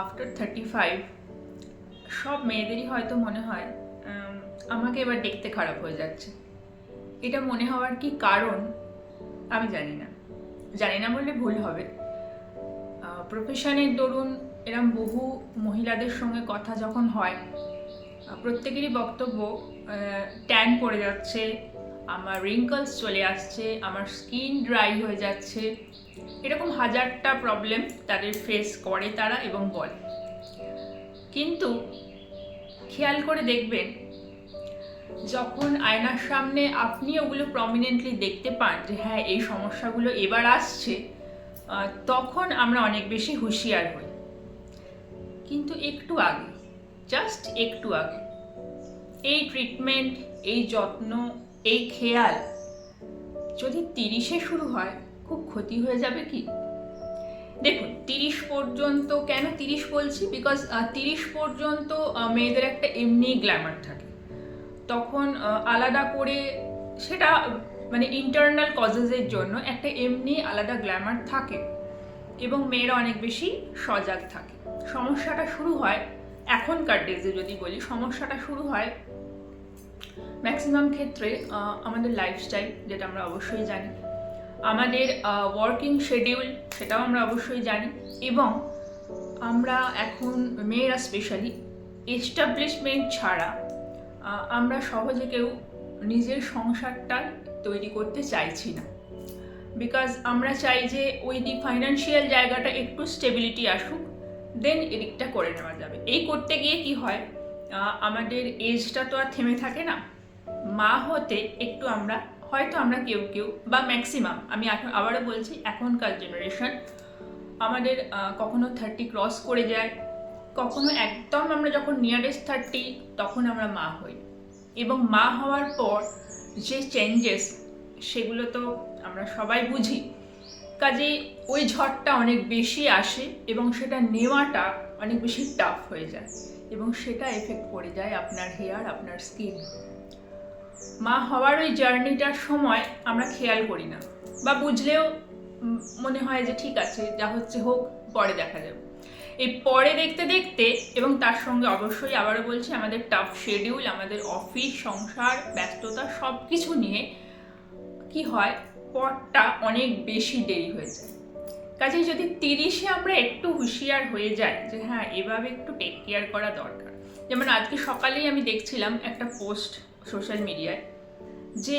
After thirty five সব মেয়েদেরই হয়তো মনে হয় আমাকে এবার দেখতে খারাপ হয়ে যাচ্ছে। এটা মনে হওয়ার কি কারণ? আমি জানি না। জানি না বললে ভুল হবে। প্রফেশনের দরুন এরম বহু মহিলাদের সঙ্গে কথা যখন হয় প্রত্যেকেরই বক্তব্য ট্যান পড়ে যাচ্ছে আমার রিঙ্কলস চলে আসছে, আমার স্কিন ড্রাই হয়ে যাচ্ছে। এরকম হাজারটা প্রবলেম তাদের ফেস করে তারা এবং বলে। কিন্তু খেয়াল করে দেখবেন, যখন আয়নার সামনে আপনি ওগুলো প্রমিনেন্টলি দেখতে পান যে হ্যাঁ এই সমস্যাগুলো এবার আসছে তখন আমরা অনেক বেশি হুঁশিয়ার হই। কিন্তু একটু আগে জাস্ট একটু আগে, এই ট্রিটমেন্ট এই যত্ন এই খেয়াল যদি তিরিশে শুরু হয়, খুব ক্ষতি হয়ে যাবে কি? দেখুন, তিরিশ পর্যন্ত কেন তিরিশ বলছি? বিকজ তিরিশ পর্যন্ত মেয়েদের একটা এমনি গ্ল্যামার থাকে। তখন আলাদা করে সেটা মানে ইন্টারনাল কজেসের জন্য একটা এমনি আলাদা গ্ল্যামার থাকে এবং মেয়েরা অনেক বেশি সজাগ থাকে। সমস্যাটা শুরু হয় এখনকার ডেজে যদি বলি, সমস্যাটা শুরু হয় ম্যাক্সিমাম ক্ষেত্রে আমাদের লাইফস্টাইল যেটা আমরা অবশ্যই জানি। আমাদের ওয়ার্কিং শেডিউল সেটাও আমরা অবশ্যই জানি। এবং আমরা এখন মেয়েরা স্পেশালি এস্টাবলিশমেন্ট ছাড়া আমরা সহজে কেউ নিজের সংসারটা তৈরি করতে চাইছি না। বিকজ আমরা চাই যে ওই দি ফাইন্যান্সিয়াল জায়গাটা একটু স্টেবিলিটি আসুক দেন এদিকটা করে নেওয়া যাবে। এই করতে গিয়ে কি হয় আমাদের এজটা তো আর থেমে থাকে না। মা হতে একটু আমরা, হয়তো আমরা কেউ কেউ, বা ম্যাক্সিমাম আমি এখন আবারও বলছি, এখনকার জেনারেশন আমাদের কখনো থার্টি ক্রস করে যায়, কখনো একদম আমরা যখন নিয়ারেস্ট থার্টি তখন আমরা মা হই। এবং মা হওয়ার পর যে চেঞ্জেস সেগুলো তো আমরা সবাই বুঝি। কাজেই ওই ঝড়টা অনেক বেশি আসে এবং সেটা নেওয়াটা অনেক বেশি টাফ হয়ে যায়। এবং সেটা এফেক্ট পড়ে যায় আপনার হেয়ার আপনার স্কিন মা হওয়ার ওই জার্নিটার সময় আমরা খেয়াল করি না। বা বুঝলেও মনে হয় যে ঠিক আছে, যা হচ্ছে হোক, পরে দেখা যাবে। এই পরে দেখতে দেখতে এবং তার সঙ্গে অবশ্যই আবারও বলছি, আমাদের টাফ শিডিউল আমাদের অফিস সংসার, ব্যস্ততা সব কিছু নিয়ে কি হয় পরটা অনেক বেশি দেরি হয়ে যায়। কাজেই যদি তিরিশে আমরা একটু হুঁশিয়ার হয়ে যাই যে হ্যাঁ এভাবে একটু টেক কেয়ার করা দরকার। যেমন আজকে সকালেই আমি দেখছিলাম একটা পোস্ট সোশ্যাল মিডিয়ায়, যে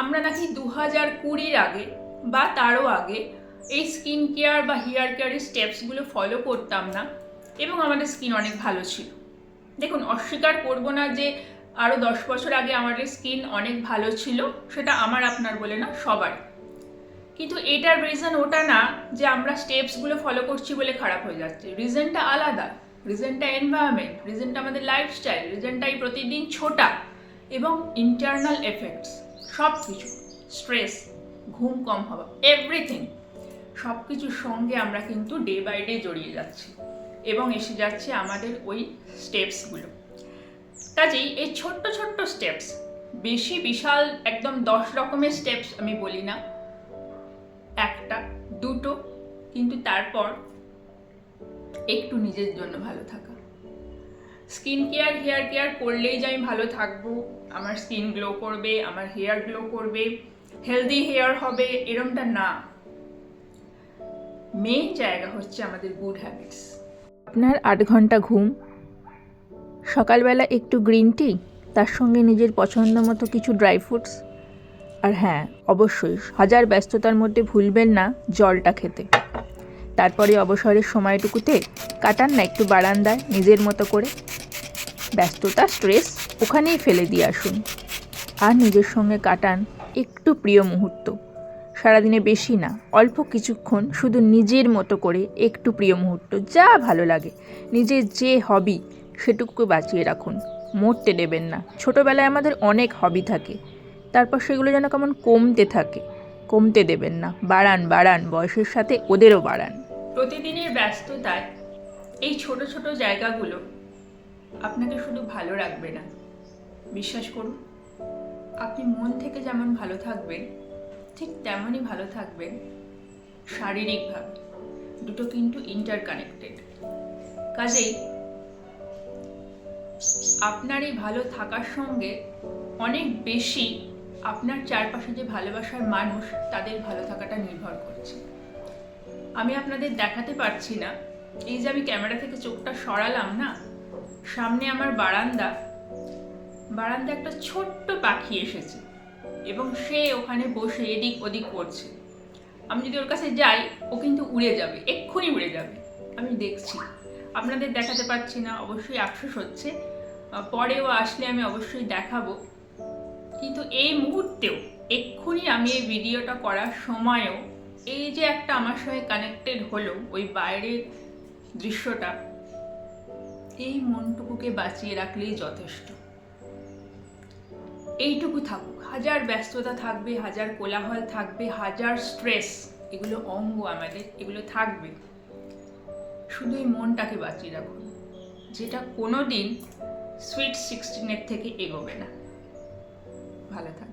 আমরা নাকি দু হাজার কুড়ির আগে বা তারও আগে এই স্কিন কেয়ার বা হেয়ার কেয়ারের স্টেপসগুলো ফলো করতাম না এবং আমাদের স্কিন অনেক ভালো ছিল। দেখুন, অস্বীকার করব না যে আরও দশ বছর আগে আমাদের স্কিন অনেক ভালো ছিল, সেটা আমার আপনার বলে না, সবার। কিন্তু এটার রিজন ওটা না যে আমরা স্টেপসগুলো ফলো করছি বলে খারাপ হয়ে যাচ্ছে। রিজনটা আলাদা রিজনটা এনভায়রনমেন্ট রিজনটা আমাদের লাইফস্টাইল রিজনটা এই প্রতিদিন ছোটা। এবং ইন্টারনাল এফেক্টস সব কিছু স্ট্রেস ঘুম কম হওয়া এভরিথিং সব কিছুর সঙ্গে আমরা কিন্তু ডে বাই ডে জড়িয়ে যাচ্ছি এবং এসে যাচ্ছে আমাদের ওই স্টেপসগুলো কাজেই এই ছোট্ট ছোট্ট স্টেপস বেশি বিশাল একদম দশ রকমের স্টেপস আমি বলি না। একটা, দুটো, কিন্তু তারপর একটু নিজের জন্য ভালো থাকা। স্কিন কেয়ার হেয়ার কেয়ার করলেই যে আমি ভালো থাকব, আমার স্কিন গ্লো করবে, আমার হেয়ার গ্লো করবে হেলদি হেয়ার হবে, এরমটা না। মেইন জায়গা হচ্ছে আমাদের গুড হ্যাবিটস আপনার আট ঘণ্টা ঘুম, সকালবেলা একটু গ্রিন টি তার সঙ্গে নিজের পছন্দ মতো কিছু ড্রাই ফ্রুটস আর হ্যাঁ অবশ্যই, হাজার ব্যস্ততার মধ্যে ভুলবেন না জলটা খেতে। তারপরে অবসরের সময়টুকুতে কাটান না একটু বারান্দায় নিজের মতো করে। ব্যস্ততা স্ট্রেস ওখানেই ফেলে দিয়ে আসুন। আর নিজের সঙ্গে কাটান একটু প্রিয় মুহূর্ত। সারাদিনে বেশি না, অল্প কিছুক্ষণ শুধু নিজের মতো করে একটু প্রিয় মুহূর্ত, যা ভালো লাগে। নিজের যে হবি সেটুকু বাঁচিয়ে রাখুন। মরতে দেবেন না। ছোটোবেলায় আমাদের অনেক হবি থাকে। তারপর সেগুলো যেন কেমন কমতে থাকে। কমতে দেবেন না। বাড়ান বাড়ান, বয়সের সাথে ওদেরও বাড়ান। প্রতিদিনের ব্যস্ততায় এই ছোট ছোট জায়গাগুলো আপনাকে শুধু ভালো রাখবে না। বিশ্বাস করুন, আপনি মন থেকে যেমন ভালো থাকবেন, ঠিক তেমনই ভালো থাকবেন শারীরিকভাবে। দুটো কিন্তু ইন্টার কানেক্টেড কাজেই আপনার এই ভালো থাকার সঙ্গে অনেক বেশি আপনার চারপাশে যে ভালোবাসার মানুষ, তাদের ভালো থাকাটা নির্ভর করছে। আমি আপনাদের দেখাতে পারছি না। এই যে আমি ক্যামেরা থেকে চোখটা সরালাম না, সামনে আমার বারান্দা। বারান্দা একটা ছোট্ট পাখি এসেছে এবং সে ওখানে বসে এদিক ওদিক করছে। আমি যদি ওর কাছে যাই, ও কিন্তু উড়ে যাবে, এক্ষুনি উড়ে যাবে। আমি দেখছি। আপনাদের দেখাতে পারছি না, অবশ্যই আফসোস হচ্ছে। পরেও আসলে আমি অবশ্যই দেখাবো। কিন্তু এই মুহূর্তেও এক্ষুনি আমি এই ভিডিওটা করার সময়ও এই যে একটা আমার সঙ্গে কানেক্টেড হলো, ওই বাইরের দৃশ্যটা, এই মনটুকুকে বাঁচিয়ে রাখলেই যথেষ্ট। এইটুকু থাকুক, হাজার ব্যস্ততা থাকবে, হাজার কোলাহল থাকবে, হাজার স্ট্রেস এগুলো অঙ্গ আমাদের, এগুলো থাকবে। শুধু এই মনটাকে বাঁচিয়ে রাখুন, যেটা কোনো দিন সুইট সিক্সটিনের থেকে এগোবে না। ভালো থাকবে